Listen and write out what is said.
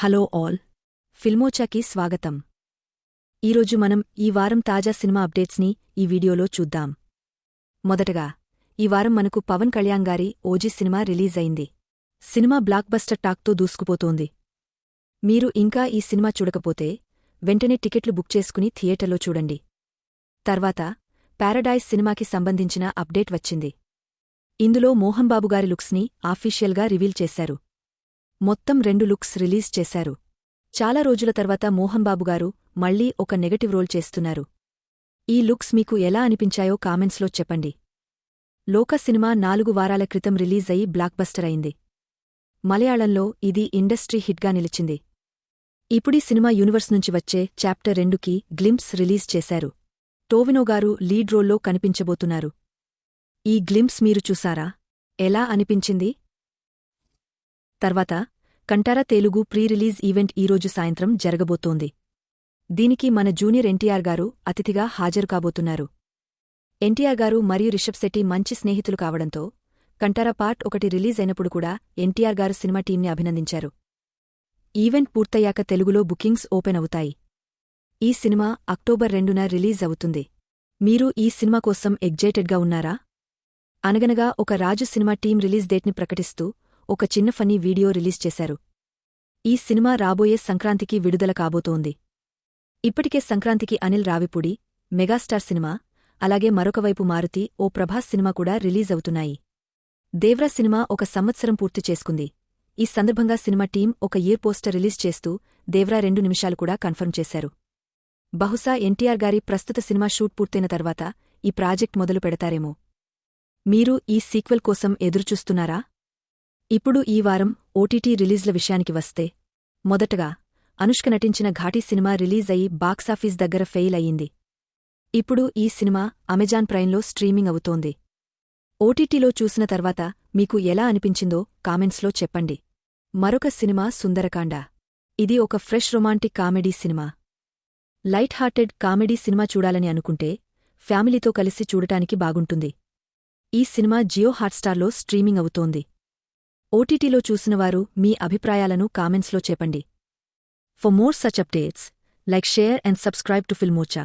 Hello all. ఫిల్మోచాకి స్వాగతం. ఈరోజు మనం ఈ వారం తాజా సినిమా అప్డేట్స్ని ఈ వీడియోలో చూద్దాం. మొదటగా ఈ వారం మనకు పవన్ కళ్యాణ్ గారి ఓజీ సినిమా రిలీజ్ అయింది. సినిమా బ్లాక్బస్టర్ టాక్తో దూసుకుపోతోంది. మీరు ఇంకా ఈ సినిమా చూడకపోతే వెంటనే టికెట్లు బుక్ చేసుకుని థియేటర్లో చూడండి. తర్వాత పారడైజ్ సినిమాకి సంబంధించిన అప్డేట్ వచ్చింది. ఇందులో మోహన్బాబుగారి లుక్స్ని ఆఫీషియల్గా రివీల్ చేశారు. మొత్తం రెండు లుక్స్ రిలీజ్ చేశారు. చాలా రోజుల తర్వాత మోహన్బాబుగారు మళ్ళీ ఒక నెగటివ్ రోల్ చేస్తున్నారు. ఈ లుక్స్ మీకు ఎలా అనిపించాయో కామెంట్స్లో చెప్పండి. లోక సినిమా నాలుగు వారాల క్రితం రిలీజ్ అయి బ్లాక్బస్టర్ అయింది. మలయాళంలో ఇది ఇండస్ట్రీ హిట్గా నిలిచింది. ఇప్పుడీ సినిమా యూనివర్స్ నుంచి వచ్చే చాప్టర్ రెండుకి గ్లింప్స్ రిలీజ్ చేశారు. టోవినో గారు లీడ్ రోల్లో కనిపించబోతున్నారు. ఈ గ్లింప్స్ మీరు చూసారా? ఎలా అనిపించింది? తర్వాత Kantara Telugu pre release event ఈరోజు సాయంత్రం జరగబోతోంది. దీనికి మన జూనియర్ ఎన్టీఆర్ గారు అతిథిగా హాజరు కాబోతున్నారు. ఎన్టీఆర్ గారు మరియు రిషబ్ శెట్టి మంచి స్నేహితులు కావడంతో కంటారా పార్ట్ ఒకటి రిలీజ్ అయినప్పుడు కూడా ఎన్టీఆర్ గారు సినిమా టీంని అభినందించారు. ఈవెంట్ పూర్తయ్యాక తెలుగులో బుకింగ్స్ ఓపెన్ అవుతాయి. ఈ సినిమా అక్టోబర్ రెండున రిలీజ్ అవుతుంది. మీరు ఈ సినిమా కోసం ఎగ్జైటెడ్గా ఉన్నారా? Anaganaga Oka Raju cinema team release డేట్ని ప్రకటిస్తూ ఒక చిన్న ఫనీ వీడియో రిలీజ్ చేశారు. ఈ సినిమా రాబోయే సంక్రాంతికి విడుదల కాబోతోంది. ఇప్పటికే సంక్రాంతికి అనిల్ రావిపూడి మెగాస్టార్ సినిమా అలాగే మరొకవైపు మారుతి ఓ ప్రభాస్ సినిమా కూడా రిలీజ్ అవుతున్నాయి. దేవ్రా సినిమా ఒక సంవత్సరం పూర్తి చేసుకుంది. ఈ సందర్భంగా సినిమా టీం ఒక ఇయర్ పోస్టర్ రిలీజ్ చేస్తూ దేవ్రా రెండు నిమిషాలు కూడా కన్ఫర్మ్ చేశారు. బహుశా ఎన్టీఆర్ గారి ప్రస్తుత సినిమా షూట్ పూర్తయిన తర్వాత ఈ ప్రాజెక్ట్ మొదలు పెడతారేమో. మీరు ఈ సీక్వెల్ కోసం ఎదురుచూస్తున్నారా? ఇప్పుడు ఈ వారం ఓటీటీ రిలీజ్ల విషయానికి వస్తే మొదటగా అనుష్క నటించిన ఘాటీ సినిమా రిలీజ్ అయి బాక్సాఫీస్ దగ్గర ఫెయిల్ అయ్యింది. ఇప్పుడు ఈ సినిమా అమెజాన్ ప్రైమ్లో స్ట్రీమింగ్ అవుతోంది. ఓటీటీలో చూసిన తర్వాత మీకు ఎలా అనిపించిందో కామెంట్స్లో చెప్పండి. మరొక సినిమా సుందరకాండ. ఇది ఒక fresh romantic comedy cinema. Light hearted comedy cinema చూడాలని అనుకుంటే ఫ్యామిలీతో కలిసి చూడటానికి బాగుంటుంది. ఈ సినిమా జియో హాట్స్టార్లో స్ట్రీమింగ్ అవుతోంది. ఓటీటీలో చూసినవారు మీ అభిప్రాయాలను కామెంట్స్లో చెప్పండి. For more such updates like share and subscribe to Filmocha